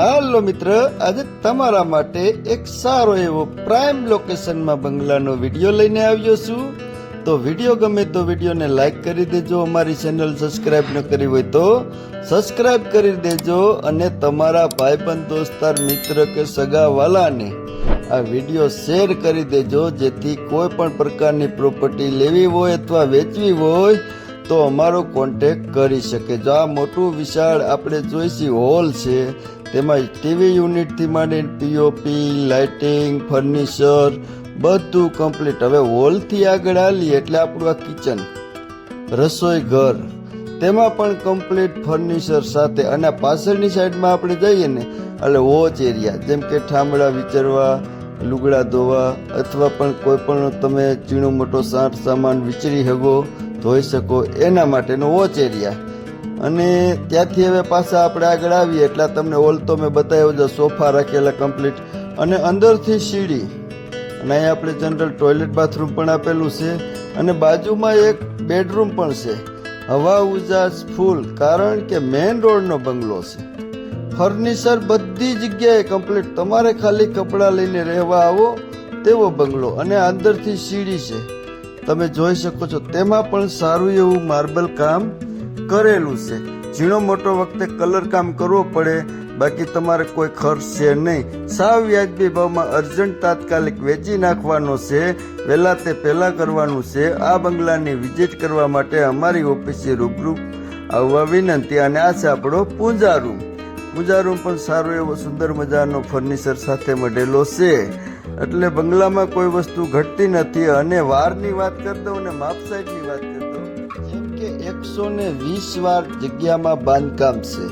હાલો મિત્ર, આજે તમારા માટે એક સારો એવો પ્રાઇમ લોકેશનમાં બંગલાનો વીડિયો લઈને આવ્યો છું. તો વીડિયો ગમે તો વિડીયોને લાઈક કરી દેજો, અમારી ચેનલ સબસ્ક્રાઇબ ન કરી હોય તો સબસ્ક્રાઇબ કરી દેજો અને તમારા ભાઈબંધ, દોસ્તાર, મિત્ર કે સગાવાલાને આ વીડિયો શેર કરી દેજો. જેથી કોઈ પણ પ્રકારની પ્રોપર્ટી લેવી હોય અથવા વેચવી હોય તો અમારો કોન્ટેક્ટ કરી શકે. જો આ મોટું વિશાળ આપણે જોઈશી હોલ છે તેમાં ટીવી યુનિટથી માંડીને પીઓપી લાઇટિંગ, ફર્નિચર બધું કમ્પ્લીટ. હવે હોલથી આગળ આવીએ એટલે આપણું આ કિચન, રસોઈ ઘર, તેમાં પણ કમ્પ્લીટ ફર્નિચર સાથે. અને પાછળની સાઈડમાં આપણે જઈએ ને, એટલે વોચ એરિયા, જેમ કે ઠામડા વિચરવા, લુગડા ધોવા, અથવા પણ કોઈ પણ તમે ચીણો મોટો સાઠ સામાન વિચરી શકો, ધોઈ શકો, એના માટેનો વોચ એરિયા. અને ત્યાંથી હવે પાછા આપણે આગળ આવીએ. એટલે તમને હોલ તો મેં બતાવ્યો છે, સોફા રાખેલા કમ્પ્લીટ અને અંદરથી સીડી. અને અહીંયા આપણે જનરલ ટોયલેટ બાથરૂમ પણ આપેલું છે. અને બાજુમાં એક બેડરૂમ પણ છે. હવા ઉજાસ ફૂલ કારણ કે મેઇન રોડનો બંગલો છે. ફર્નિચર બધી જગ્યાએ કમ્પ્લીટ તમારે ખાલી કપડાં લઈને રહેવા આવો તેવો બંગલો. અને અંદરથી સીડી છે. તમે જોઈ શકો છો, તેમાં પણ સારું એવું માર્બલ કામ કરેલું છે. ઝીણો મોટો વખતે કલર કામ કરવો પડે, બાકી તમારે કોઈ ખર્ચ છે નહીં. સાવ વ્યાજબી ભાવમાં અર્જન્ટ તાત્કાલિક વેચી નાખવાનો છે. વહેલા તે પહેલાં કરવાનું છે. આ બંગલાની વિઝિટ કરવા માટે અમારી ઓફિસે રૂબરૂ આવવા વિનંતી અને આ છે આપણો પૂજા રૂમ. પૂજા રૂમ પણ સારો એવો સુંદર મજાનો ફર્નિચર સાથે મળેલો છે. એટલે બંગલામાં કોઈ વસ્તુ ઘટતી નથી અને વારની વાત કરતો અને માપ સાઈડની વાત જેમ કે એકસો ને વીસ વાર જગ્યામાં બાંધકામ છે.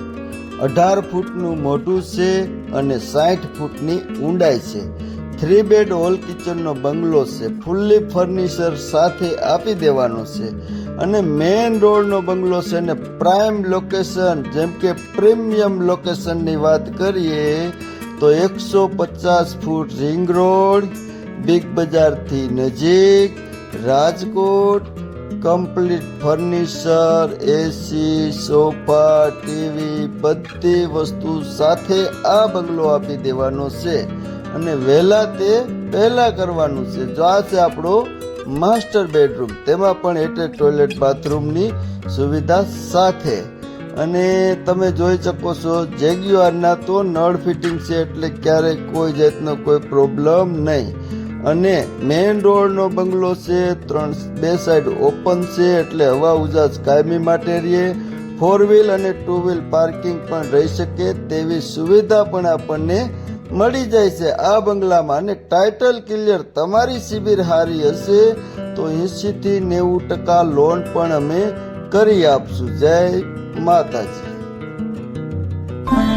અઢાર ફૂટનું મોઢું છે અને સાઠ ફૂટની ઊંડાઈ છે. થ્રી બેડ હોલ કિચનનો બંગલો છે. ફૂલ્લી ફર્નિચર સાથે આપી દેવાનો છે. અને મેઇન રોડનો બંગલો છે ને પ્રાઇમ લોકેશન જેમ કે પ્રીમિયમ લોકેશનની વાત કરીએ, તો એકસો પચાસ ફૂટ રિંગ રોડ બિગ બજારથી નજીક, Rajkot complete furniture AC sofa TV બધી વસ્તુ સાથે આ બંગલો આપી દેવાનો છે. અને વહેલા તે પહેલા કરવાનું છે. જો આ છે આપણો માસ્ટર બેડરૂમ તેમાં પણ એટલે ટોયલેટ બાથરૂમની સુવિધા સાથે. અને તમે જોઈ શકો છો જેગ્યુઆરના તો નળ ફિટિંગ છે એટલે ક્યારેય કોઈ જાતનો કોઈ પ્રોબ્લેમ નહીં. અને મેઇન રોડનો બંગલો છે, ત્રણ, બે સાઈડ ઓપન છે, એટલે હવા ઉજાસ કાયમી માટે રહીએ ફોર વ્હીલ અને ટુ વ્હીલ પાર્કિંગ પણ રહી શકે તેવી સુવિધા પણ આપણને મળી જાય છે આ બંગલામાં. અને ટાઇટલ ક્લિયર તમારી શિબિર હારી હશે તો એંશીથી નેવું ટકા લોન પણ અમે કરી આપશું. જય માતાજી.